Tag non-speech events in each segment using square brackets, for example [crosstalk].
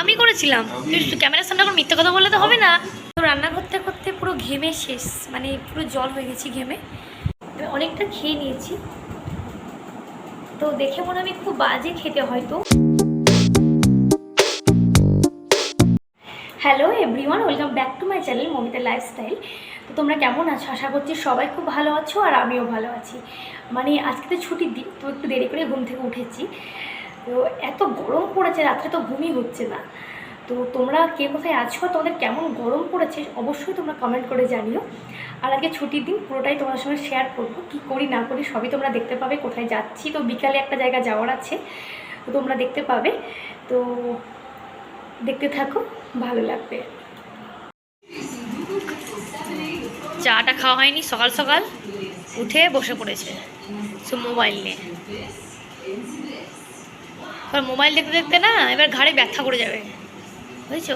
আমি করেছিলাম। ক্যামেরার সামনে এখন মিথ্যে কথা বললে তো হবে না। তো রান্না করতে করতে পুরো ঘেমে শেষ মানে পুরো জল হয়ে গেছি ঘেমে। অনেকটা খেয়ে নিয়েছি। তো দেখে মনে আমি খুব বাজে খেতে হয়তো। Hello everyone welcome back to my channel Mamita lifestyle তো তোমরা কেমন আছো? আশা করছি সবাই খুব ভালো আছো আর আমিও ভালো আছি। মানে আজকে তো ছুটির দিন, তো একটু দেরি করে ঘুম থেকে উঠেছি। তো এত গরম পড়েছে, রাত্রে তো ঘুমই হচ্ছে না। তো তোমরা কে কোথায় আছো তোমাদের কেমন গরম পড়েছে অবশ্যই তোমরা কমেন্ট করে জানিও। আর আগে ছুটির দিন পুরোটাই তোমার সঙ্গে শেয়ার করব, কী করি না করি সবই তোমরা দেখতে পাবে, কোথায় যাচ্ছি। তো বিকালে একটা জায়গা যাওয়ার আছে, তো তোমরা দেখতে পাবে। তো দেখতে থাকো, ভালো লাগবে। চাটা খাওয়া হয়নি, সকাল সকাল উঠে বসে পড়েছে, সে মোবাইল নিয়ে। এবার মোবাইল দেখতে দেখতে না, এবার ঘাড়ে ব্যথা করে যাবে। বুঝছ?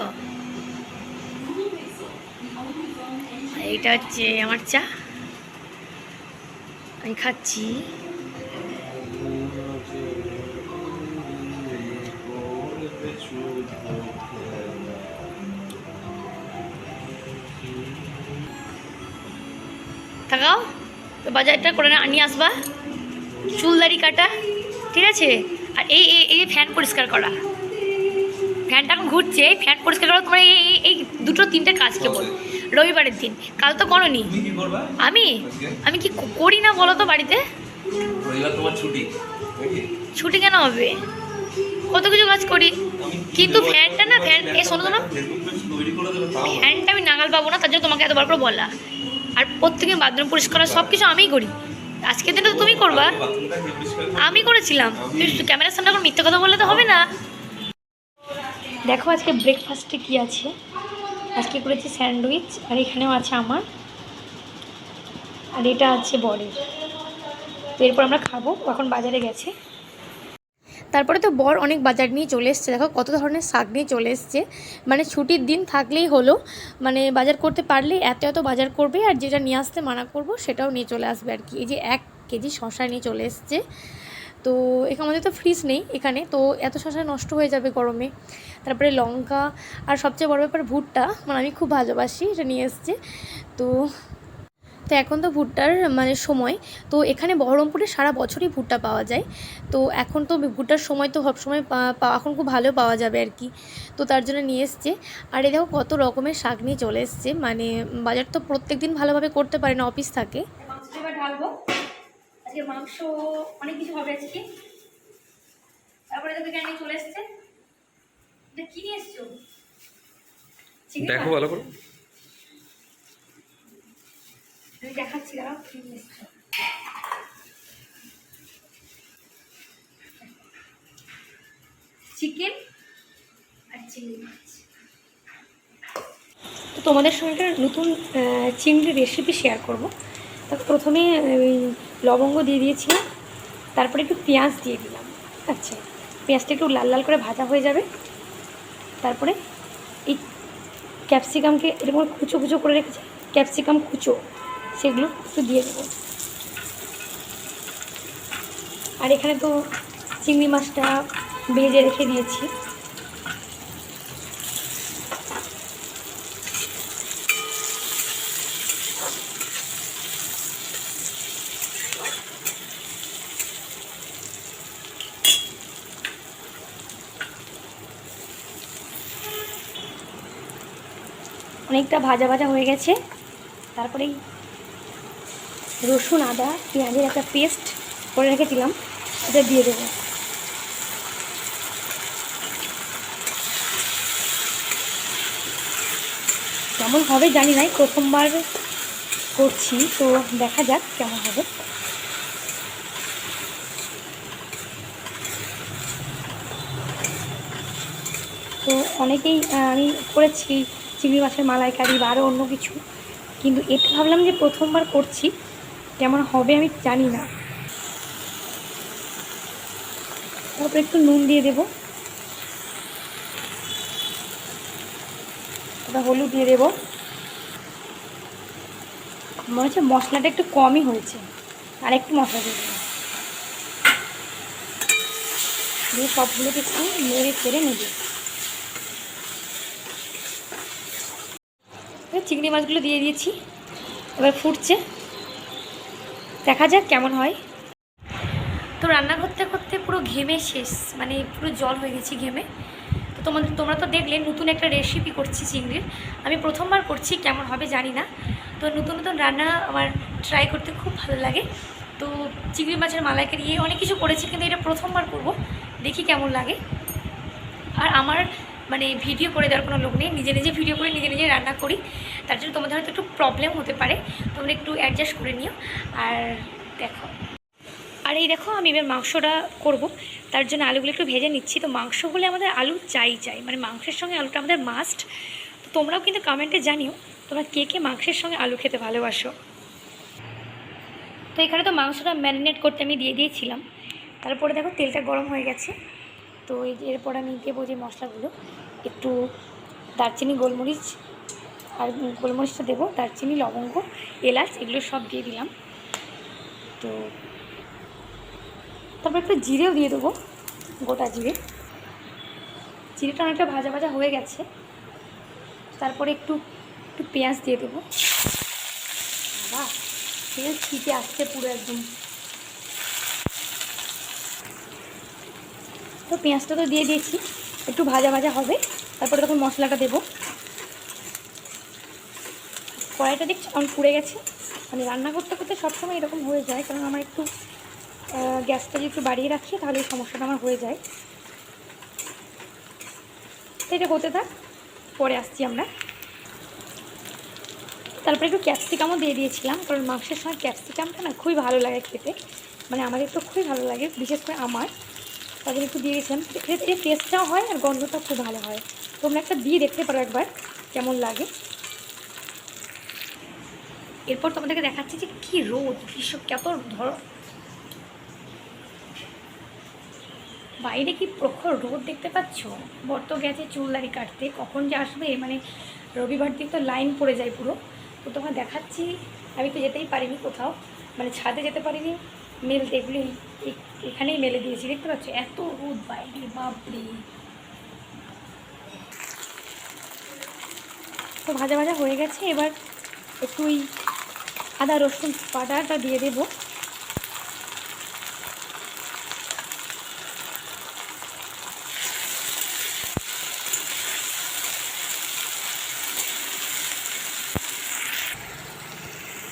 এইটা হচ্ছে আমার চা। আমি খাচ্ছি। থাকাও বাজারটা করে না, নিয়ে আসবা। চুলদারি কাটা, ঠিক আছে? আর এই এই এই ফ্যান পরিষ্কার করা। ফ্যানটা এখন ঘুরছে ফ্যান পরিষ্কার করা তোমার এই এই- দুটো তিনটে কাজ কেবল। রবিবারের দিন। কাল তো করনি। তুমি কি করবা? আমি? আমি কি করি না বলো তো বাড়িতে? ছুটি? ছুটি কেন হবে? কত কিছু কাজ করি। কিন্তু? ফ্যানটা না ফ্যান এ শোনো না। ফ্যানটা আমি নাগাল পাবো না তার জন্য তোমাকে এতবার করে বলা। আর প্রত্যেকে বাথরুম পরিষ্কার করা সব কিছু আমিই করি। আজকের দিনটা তো তুমি করবা? আমি করেছিলাম। ক্যামেরার সামনে এখন মিথ্যে কথা বললে তো হবে না। দেখো আজকে ব্রেকফাস্টে কি আছে। আজকে করেছি স্যান্ডউইচ, আর এখানেও আছে আমার। আর এটা আছে বরের। তো এরপর আমরা খাব এখন বাজারে গেছে। তারপরে তো বর অনেক বাজার নিয়ে চলে এসছে। দেখো কত ধরনের শাক নিয়ে চলে এসছে। মানে ছুটির দিন থাকলেই হলো। মানে বাজার করতে পারলেই এত এত বাজার করবে আর যেটা নিয়ে আসতে মানা করব সেটাও নিয়ে চলে আসবে আর কি। এই যে এক কেজি শশা নিয়ে চলে এসছে। তো এখানে আমাদের তো ফ্রিজ নেই এখানে। তো এত শশা নষ্ট হয়ে যাবে গরমে। তারপরে লঙ্কা। আর সবচেয়ে বড় ব্যাপার ভুট্টা। মানে আমি খুব ভালোবাসি, এটা নিয়ে এসছে। তো তো এখন তো ভুট্টার মানে সময়। তো এখানে বহরমপুরে সারা বছরই ভুট্টা পাওয়া যায়। তো এখন তো ভুট্টার সময় তো সবসময় পা- পা- এখন খুব ভালো পাওয়া যাবে আর কি। তো তার জন্য নিয়ে এসছে। আর এই দেখো কত রকমের শাক নিয়ে চলে এসছে। মানে বাজার তো প্রত্যেক দিন ভালোভাবে করতে পারে না অফিস থাকে। ঢালবো। আজকে মাংস অনেক কিছু হবে আজকে। তারপরে তোকে কেন চলে এসছে। এটা কি নিয়ে এসছো? দেখো ভালো করে। দেখাচ্ছি দাঁড়াও চিকেন আর চিংড়ি মাছ। তো তোমাদের সঙ্গে নতুন চিংড়ির রেসিপি শেয়ার করব। তো প্রথমে লবঙ্গ দিয়ে দিয়েছিলাম, তারপরে একটু পেঁয়াজ দিয়ে দিলাম। আচ্ছা পেঁয়াজটা একটু লাল লাল করে ভাজা হয়ে যাবে। তারপরে এই ক্যাপসিকামকে এরকম কুচো কুচো করে রেখেছি। ক্যাপসিকাম কুচো। সেগুলো একটু দিয়ে দেবো। আর এখানে তো চিংড়ি মাছটা ভেজে রেখে দিয়েছি। অনেকটা ভাজা ভাজা হয়ে গেছে। তারপরে এই রসুন, আদা, পেঁয়াজের একটা পেস্ট করে রেখেছিলাম এটা দিয়ে দেবো। কেমন হবে জানি নাই, প্রথমবার করছি, তো দেখা যাক কেমন হবে। তো অনেকেই আমি করেছি, চিংড়ি মাছের মালাইকারি বা আরও অন্য কিছু, কিন্তু এটা ভাবলাম যে প্রথমবার করছি। কেমন হবে আমি জানি না। তারপর একটু নুন দিয়ে দেব। তারপর হলুদ দিয়ে দেব। মনে হচ্ছে মশলাটা একটু কমই হয়েছে। আর একটু মশলা দিয়ে দেবো। দিয়ে সবগুলোকে একটু নেড়ে চেড়ে নেবে। চিংড়ি মাছগুলো দিয়ে দিয়েছি। এবার ফুটছে। দেখা যাক কেমন হয়। তো রান্না করতে করতে পুরো ঘেমে শেষ মানে পুরো জল হয়ে গেছি ঘেমে। তো তোমাদের, তোমরা তো দেখলে নতুন একটা রেসিপি করছি চিংড়ির। আমি প্রথমবার করছি, কেমন হবে জানি না। তো নতুন নতুন রান্না আমার ট্রাই করতে খুব ভালো লাগে। তো চিংড়ি মাছের মালাইকারি অনেক কিছু করেছি, কিন্তু এটা প্রথমবার করব। দেখি কেমন লাগে। আর আমার মানে ভিডিও করে দেওয়ার কোনো লোক নেই। নিজে নিজে ভিডিও করে নিজে নিজে রান্না করি। তার জন্য তোমাদের হয়তো একটু প্রবলেম হতে পারে। তোমরা একটু অ্যাডজাস্ট করে নিও। আর দেখো। আর এই দেখো, আমি এবার মাংসটা করব। তার জন্য আলুগুলো একটু ভেজে নিচ্ছি। তো মাংস হলে আমাদের আলু চাই চাই। মানে মাংসের সঙ্গে আলুটা আমাদের মাস্ট তো তোমরাও কিন্তু কমেন্টে জানিও, তোমরা কে কে মাংসের সঙ্গে আলু খেতে ভালোবাসো। তো এখানে তো মাংসটা ম্যারিনেট করতে আমি দিয়ে দিয়েছিলাম। তারপরে দেখো তেলটা গরম হয়ে গেছে। তো এরপর আমি দেবো যে মশলাগুলো। একটু দারচিনি, গোলমরিচ আর গোলমরিচটা দেবো, দারচিনি, লবঙ্গ, এলাচ, এগুলো সব দিয়ে দিলাম। তো তারপর একটু জিরেও দিয়ে দেবো, গোটা জিরে। জিরেটা অনেকটা ভাজা ভাজা হয়ে গেছে। তারপরে একটু একটু পেঁয়াজ দিয়ে দেবো। বাবা তেল ছিটে আসছে পুরো একদম। তো পেঁয়াজটা তো দিয়ে দিয়েছি। একটু ভাজা ভাজা হবে। তারপরে তখন মশলাটা দেবো। কড়াইটা দেখছি আমার পুড়ে গেছে। আমি রান্না করতে করতে সবসময় এরকম হয়ে যায়, কারণ আমার একটু গ্যাসটা যদি একটু বাড়িয়ে রাখি, তাহলে এই সমস্যাটা আমার হয়ে যায়। এটা হতে থাক, পরে আসছি আমরা। তারপরে একটু ক্যাপসিকামও দিয়ে দিয়েছিলাম, কারণ মাংসের সময় ক্যাপসিকামটা না খুবই ভালো লাগে খেতে। মানে আমাদের তো খুবই ভালো লাগে, বিশেষ করে আমার। তাদের একটু দিয়ে দিয়েছিলাম এর টেস্টটাও হয় আর গন্ধটাও খুব ভালো হয়। তোমরা একটা দিয়ে দেখতে পারো একবার, কেমন লাগে। এরপর তোমাদেরকে দেখাচ্ছি যে কী রোদ গ্রীষ্ম কত ধর, বাইরে কি প্রখর রোদ দেখতে পাচ্ছ? বর্ত গেছে চুল দাড়ি কাটতে, কখন যে আসবে মানে রবিবার দিন তো লাইন পড়ে যায় পুরো। তো তোমার দেখাচ্ছি, আমি তো যেতেই পারিনি কোথাও মানে ছাদে যেতে পারিনি। এই- এই- এখানেই মেলে দিয়েছি, দেখতে পাচ্ছ? এত রোদ বাইরে, বাপরে। তো ভাজা ভাজা হয়ে গেছে, এবার একটু ওই আদা, রসুন বাটাটা দিয়ে দেবো।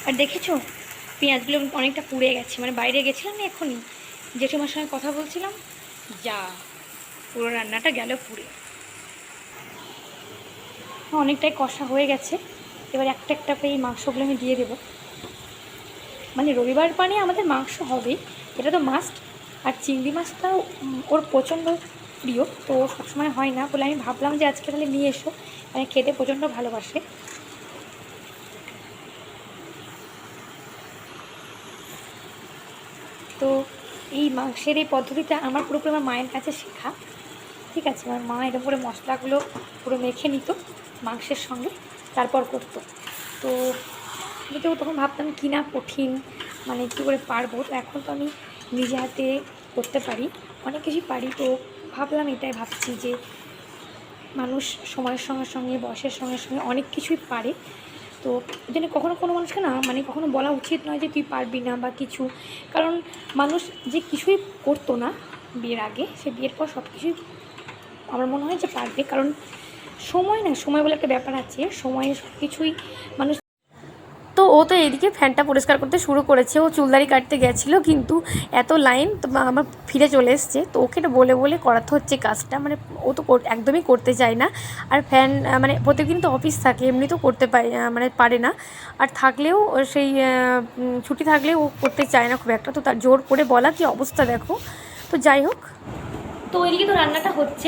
আর দেখেছ? পেঁয়াজগুলো অনেকটা পুড়ে গেছে মানে বাইরে গেছিলাম না এখনই জেঠুমার সঙ্গে কথা বলছিলাম, যা, পুরো রান্নাটা গেল পুড়ে। অনেকটাই কষা হয়ে গেছে, এবার একটা একটা এই মাংসগুলো আমি দিয়ে দেবো। মানে রবিবার পানে আমাদের মাংস হবে এটা তো মাস্ট আর চিংড়ি মাছটাও ওর প্রচণ্ড প্রিয়, তো সবসময় হয় না বলে আমি ভাবলাম যে আজকে তাহলে নিয়ে এসো মানে খেতে প্রচণ্ড ভালোবাসে। তো এই মাংসের এই পদ্ধতিটা আমার পুরোপুরি আমার মায়ের কাছে শেখা। ঠিক আছে, আমার মা এর উপরে মশলাগুলো পুরো মেখে নিত মাংসের সঙ্গে, তারপর করতো। তো তো তখন ভাবতাম কি না কঠিন মানে কী করে পারব? তো এখন তো আমি নিজে হাতে করতে পারি, অনেক কিছুই পারি। তো ভাবলাম এটাই ভাবছি যে মানুষ সময়ের সঙ্গে সঙ্গে, বয়সের সঙ্গে সঙ্গে অনেক কিছুই পারে। তো এই জন্য কখনো কোনো মানুষকে না মানে কখনো বলা উচিত নয় যে তুই পারবি না বা কিছু। কারণ মানুষ যে কিছুই করতো না বিয়ের আগে, সে বিয়ের পর সব কিছুই আমার মনে হয় যে পারবে। কারণ সময় না, সময় বলে একটা ব্যাপার আছে। সময়ে সব কিছুই মানুষ ও তো এদিকে ফ্যানটা পরিষ্কার করতে শুরু করেছে। ও চুলদারি কাটতে গেছিল, কিন্তু এত লাইন তো আমার ফিরে চলে এসছে। তো ওকে এটা বলে বলে করাতে হচ্ছে কাজটা। মানে ও তো একদমই করতে চায় না। আর ফ্যান মানে প্রত্যেকদিন তো অফিস থাকে, এমনি তো করতে পারে মানে পারে না। আর থাকলেও সেই ছুটি থাকলেও ও করতে চায় না খুব একটা। তো তার জোর করে বলা কি অবস্থা দেখো। তো যাই হোক। তো ওইদিকে তো রান্নাটা হচ্ছে।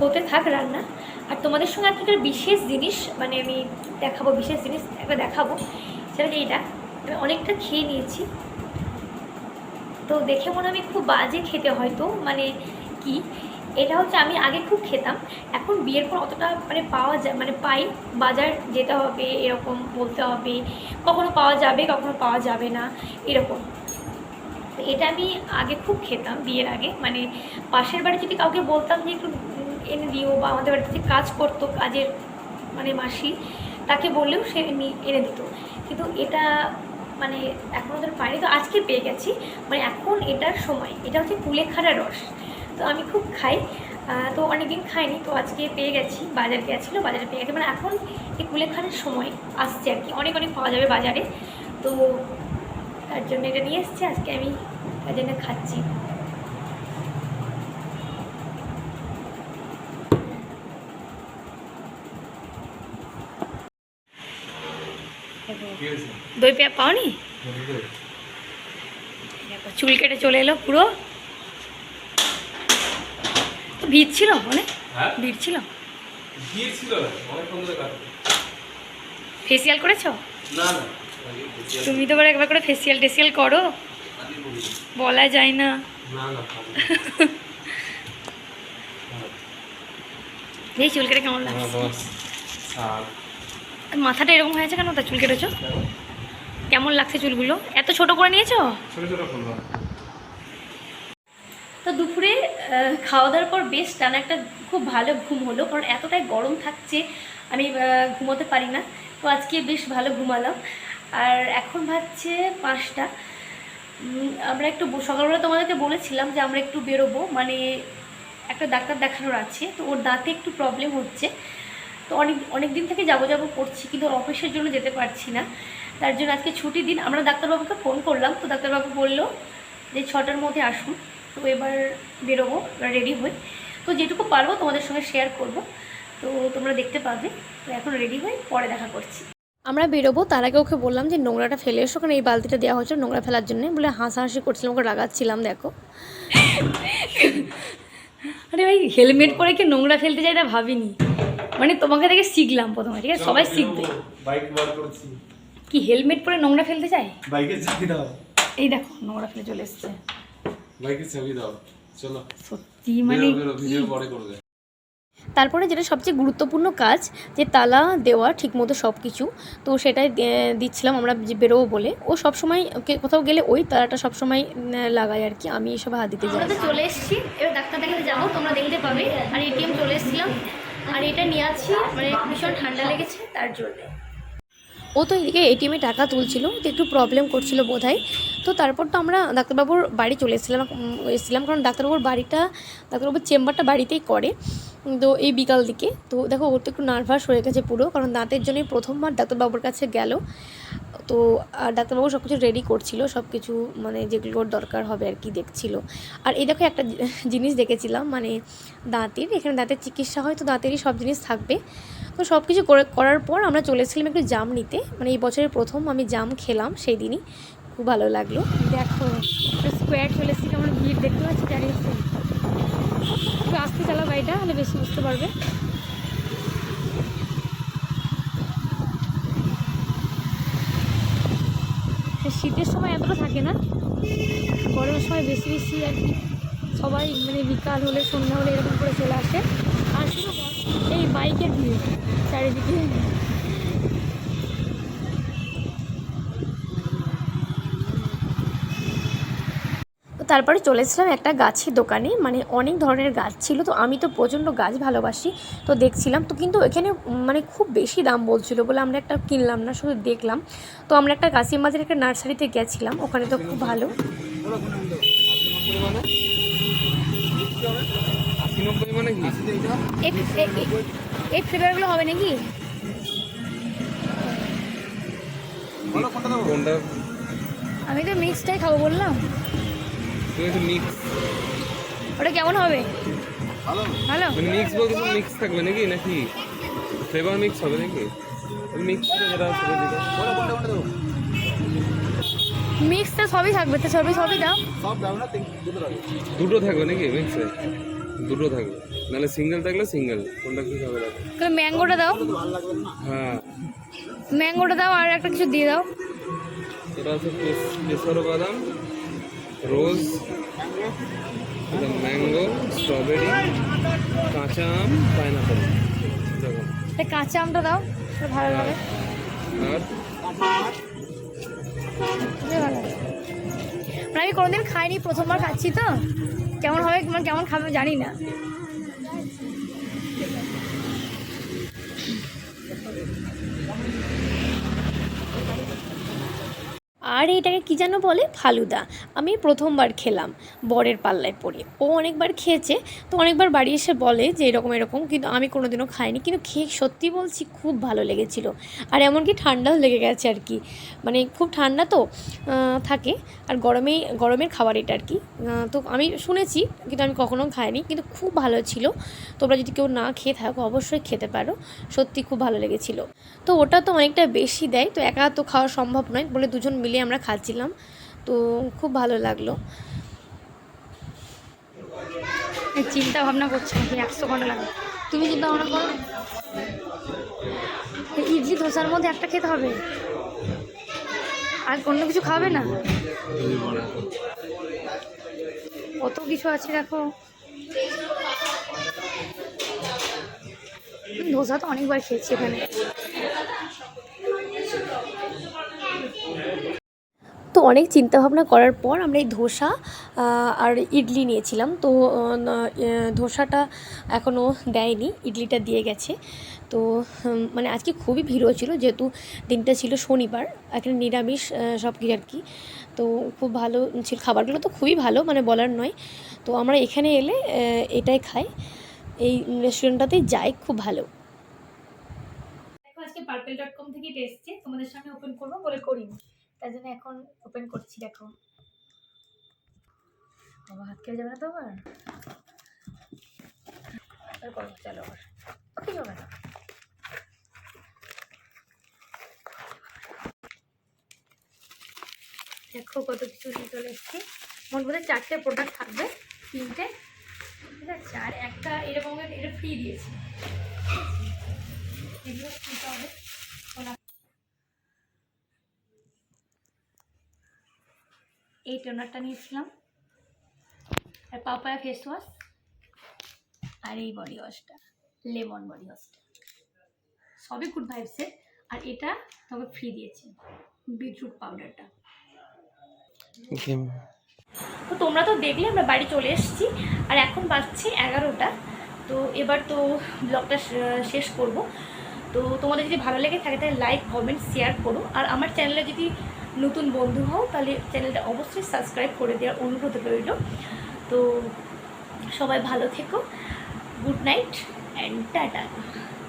হতে থাক রান্না। আর তোমাদের সঙ্গে একটা বিশেষ জিনিস মানে আমি দেখাবো, বিশেষ জিনিস একটা দেখাবো। সেটা এটা। আমি অনেকটা খেয়ে নিয়েছি। তো দেখে মনে আমি খুব বাজে খেতে হয়তো মানে কি? এটা হচ্ছে আমি আগে খুব খেতাম। এখন বিয়ের পর অতটা মানে পাওয়া যায় মানে পাই। বাজার যেতে হবে, এরকম বলতে হবে। কখনো পাওয়া যাবে, কখনো পাওয়া যাবে না, এরকম। এটা আমি আগে খুব খেতাম বিয়ের আগে। মানে পাশের বাড়ি যদি কাউকে বলতাম যে একটু এনে দিও বা আমাদের বাড়িতে যে কাজ করতো, কাজের মানে মাসি, তাকে বললেও সে এনে দিত। কিন্তু এটা মানে এখন ওদের পাইনি তো আজকে পেয়ে গেছি মানে এখন এটার সময়। এটা হচ্ছে কুলেখাড়া রস। তো আমি খুব খাই। তো অনেকদিন খাইনি, তো আজকে পেয়ে গেছি, বাজার গেছিল, বাজারে পেয়ে গেছি। মানে এখন এই কুলেখাড়ার সময় আসছে আর কি। অনেক অনেক পাওয়া যাবে বাজারে। তো তার জন্য এটা নিয়ে এসেছি। আজকে আমি তার জন্য খাচ্ছি। দই পেয়ে পাওনি? দেখো চুল কেটে চলে এলো পুরো। তো ভিড় ছিল অনেক হ্যাঁ? ভিড় ছিল? ফেসিয়াল করেছ? তুমি তো এবার একবার করে ফেসিয়াল টেসিয়াল করো। বলা যায় না। এই চুল কেটে কেমন লাগছে? আর আর মাথাটা এরকম হয়েছে কেন? তা চুল কেটেছো? কেমন লাগছে চুলগুলো? এত ছোট করে নিয়েছো? তো দুপুরে খাওয়া দাওয়ার পর বেশ টানা একটা খুব ভালো ঘুম হলো কারণ এতটাই গরম থাকছে আমি ঘুমোতে পারি না। তো আজকে বেশ ভালো ঘুমালাম। আর এখন ভাবছে পাঁচটা। আমরা একটু সকালবেলা তোমাদেরকে বলেছিলাম যে আমরা একটু বেরোবো। মানে একটা ডাক্তার দেখানোর আছে তো ওর দাঁতে একটু প্রবলেম হচ্ছে। তো অনেক অনেক দিন থেকে যাব যাব করছি কিন্তু অফিসের জন্য যেতে পারছি না। তার জন্য আজকে ছুটির দিন আমরা ডাক্তারবাবুকে ফোন করলাম তো ডাক্তারবাবু বলল যে ছটার মধ্যে আসুন তো এবার বেরোবো এবার রেডি হই। তো যেটুকু পারব তোমাদের সঙ্গে শেয়ার করব তো তোমরা দেখতে পাবে। তো এখন রেডি হই পরে দেখা করছি। আমরা বেরোবো তার আগে ওকে বললাম যে নোংরাটা ফেলে এসো কারণ এই বালতিটা দেওয়া হয়েছিল নোংরা ফেলার জন্য। বলে হাসাহাসি করছিলাম ওকে রাগাচ্ছিলাম দেখো। আরে ভাই হেলমেট পরে কি নোংরা ফেলতে যাই তা ভাবিনি। মানে তোমাকে থেকে শিখলাম প্রথমে ঠিক আছে? সবাই শিখবে। বাইক বার করেছি। কি হেলমেট পরে নোংরা ফেলতে চাই বাইকের চাবি দাও। এই দেখো নোংরা ফেলে চলে এসছে। বাইকের চাবি দাও। চলো। সত্যি মানে? ভিডিও পরে করবে। তারপরে যেটা সবচেয়ে গুরুত্বপূর্ণ কাজ যে তালা দেওয়া ঠিকমতো সব কিছু তো সেটাই দিচ্ছিলাম আমরা যে বেরোবো বলে। ও সব সময় কোথাও গেলে ওই তালাটা সব সময় লাগাই আর কি। আমি এসব হাত দিতে যাই। চলে এসেছি। এবার ডাক্তার দেখাতে যাব তোমরা দেখতে পাবে। আর এটিএম চলে এসেছিলাম। আর এটা নিয়ে আছি মানে ভীষণ ঠান্ডা লেগেছে, তার জন্যে। ও তো এদিকে এটিএমে টাকা তুলছিল, তো একটু প্রবলেম করছিল বোধহয়। তো তারপর তো আমরা ডাক্তারবাবুর বাড়ি চলে এসেছিলাম এসেছিলাম কারণ ডাক্তারবাবুর বাড়িটা, ডাক্তারবাবুর চেম্বারটা বাড়িতেই করে, তো এই বিকাল দিকে। তো দেখো, ওর তো একটু নার্ভাস হয়ে গেছে পুরো, কারণ দাঁতের জন্যই প্রথমবার ডাক্তারবাবুর কাছে গেল। তো ডাক্তারবাবু সব কিছু রেডি করছিল সব কিছু মানে যেগুলোর দরকার হবে আর কি দেখছিল। আর এই দেখো একটা [laughs] জিনিস দেখেছিলাম মানে দাঁতের, এখানে দাঁতের চিকিৎসা হয়, তো দাঁতেরই সব জিনিস থাকবে। তো সব কিছু করে, করার পর আমরা চলে এসেছিলাম একটু জাম নিতে মানে এই বছরের প্রথম আমি জাম খেলাম সেই দিনই খুব ভালো লাগল। দেখো স্কোয়ার চলে এসেছি, কেমন ভিড় দেখতে পাচ্ছি, চারিদিকে। একটু আসতে চালাও গাড়িটা, তাহলে বেশি বুঝতে পারবে। শীতের সময় এতটা থাকে না। গরমের সময় বেশি বেশি আর কি সবাই মানে বিকাল হলে, সন্ধ্যা হলে এরকম করে চলে আসে। আর শুধু এই বাইকের ভিড় চারিদিকে। তারপরে চলে এসেছিলাম একটা গাছের দোকানে মানে অনেক ধরনের গাছ ছিল তো আমি তো প্রচণ্ড গাছ ভালোবাসি তো দেখছিলাম তো কিন্তু এখানে মানে খুব বেশি দাম বলছিল বলে আমরা একটা কিনলাম না শুধু দেখলাম। তো আমরা একটা কাশিম বাজারের একটা নার্সারিতে গেছিলাম ওখানে তো খুব ভালো। এই- ফ্লেভারগুলো হবে নাকি? আমি তো মিক্সটাই খাব বললাম। মিক্স ওটা কেমন হবে? ভালো। মানে মিক্স বলতে মিক্স থাকবে নাকি? নাকি ফ্লেভার মিক্স হবে নাকি? মিক্স যেটা মিক্সটা সবই থাকবে তো সবই সবই দাও। দুটো থাকবে নাকি মিক্সে দুটো থাকবে। নাহলে সিঙ্গেল থাকলে সিঙ্গেল কোনটা কি হবে তাহলে ম্যাঙ্গোটা দাও। হ্যাঁ। ম্যাঙ্গোটা দাও আর একটা কিছু দিয়ে দাও। এটা আছে কেশর বাদাম। রোজ ম্যাঙ্গো স্ট্রবেরি কাঁচা আম পাইনাপেল। কাঁচা আমটা দাও ভালো লাগে। আর? ভালো লাগে। মানে আমি কোনোদিন খাইনি প্রথমবার খাচ্ছি তো। কেমন হবে মানে কেমন খাবে জানি না। আর এটাকে কী যেন বলে? ফালুদা। আমি প্রথমবার খেলাম বরের পাল্লায় পড়ে। ও অনেকবার খেয়েছে, তো অনেকবার বাড়ি এসে বলে যে এরকম এরকম, কিন্তু আমি কোনোদিনও খাইনি। কিন্তু খেয়ে সত্যি বলছি, খুব ভালো লেগেছিলো। আর এমনকি ঠান্ডাও লেগে গেছে আর কি। মানে খুব ঠান্ডা তো থাকে। আর গরমেই, গরমের খাবার এটা আর কি। তো আমি শুনেছি, কিন্তু আমি কখনো খাইনি। কিন্তু খুব ভালো ছিল। তোমরা যদি কেউ না খেয়ে থাকো, অবশ্যই খেতে পারো। সত্যি খুব ভালো লেগেছিলো। তো ওটা তো অনেকটা বেশি দেয়। তো একা তো খাওয়া সম্ভব নয় বলে দুজন মিলে আমরা খাচ্ছিলাম। তো খুব ভালো লাগল। চিন্তা ভাবনা করছি নাকি একশো ঘণ্টা লাগবে। তুমি চিন্তা ভাবনা করো? ইডলি ধোসার মধ্যে একটা খেতে হবে? আর অন্য কিছু খাবে না? কত কিছু আছে দেখো। ধোসা তো অনেকবার খেয়েছি এখানে। অনেক চিন্তা ভাবনা করার পর আমরা এই ধোসা আর ইডলি নিয়েছিলাম। তো ধোসাটা এখনও দেয়নি, ইডলিটা দিয়ে গেছে। তো মানে আজকে খুবই ভিড় হয়েছিল, যেহেতু দিনটা ছিল শনিবার, এখানে নিরামিষ সব কিছু আর কি। তো খুব ভালো ছিল, খাবারগুলো তো খুবই ভালো মানে বলার নয়। তো আমরা এখানে এলে এটাই খাই। এই রেস্টুরেন্টটাতেই যাই, খুব ভালো। আজকে পার্পেল ডট কম থেকে এসছে, তোমাদের সামনে ওপেন করব বলে করিনি। তাই জন্য এখন ওপেন করছি, দেখো। বাবা, হাত কেটে যাবে না তো আবার? করো চলো আবার। কি হবে না। দেখো কত কিছু নিয়ে চলে এসছি। মোট বোধহয় চারটে প্রোডাক্ট থাকবে, তিনটে। ঠিক আছে? আর একটা এরকম এটা ফ্রি দিয়েছে। এগুলো কিনতে হবে এই টোনারটা নিয়েছিলাম। আর পাপায়া ফেস ওয়াশ আর এই বডি ওয়াশটা লেমন বডি ওয়াশটা সবই গুড ভাইবসের আর এটা তবে ফ্রি দিয়েছে বিটরুট পাউডারটা তো তোমরা তো দেখলে আমরা বাড়ি চলে এসেছি। আর এখন বাজছে এগারোটা। তো এবার তো ব্লগটা শেষ করব। তো তোমাদের যদি ভালো লেগে থাকে তাহলে লাইক কমেন্ট শেয়ার করো। আর আমার চ্যানেলে যদি নতুন বন্ধু হও, তাহলে চ্যানেলটা অবশ্যই সাবস্ক্রাইব করে দেওয়ার অনুরোধ রইল। তো সবাই ভালো থেকো, গুড নাইট অ্যান্ড টাটা।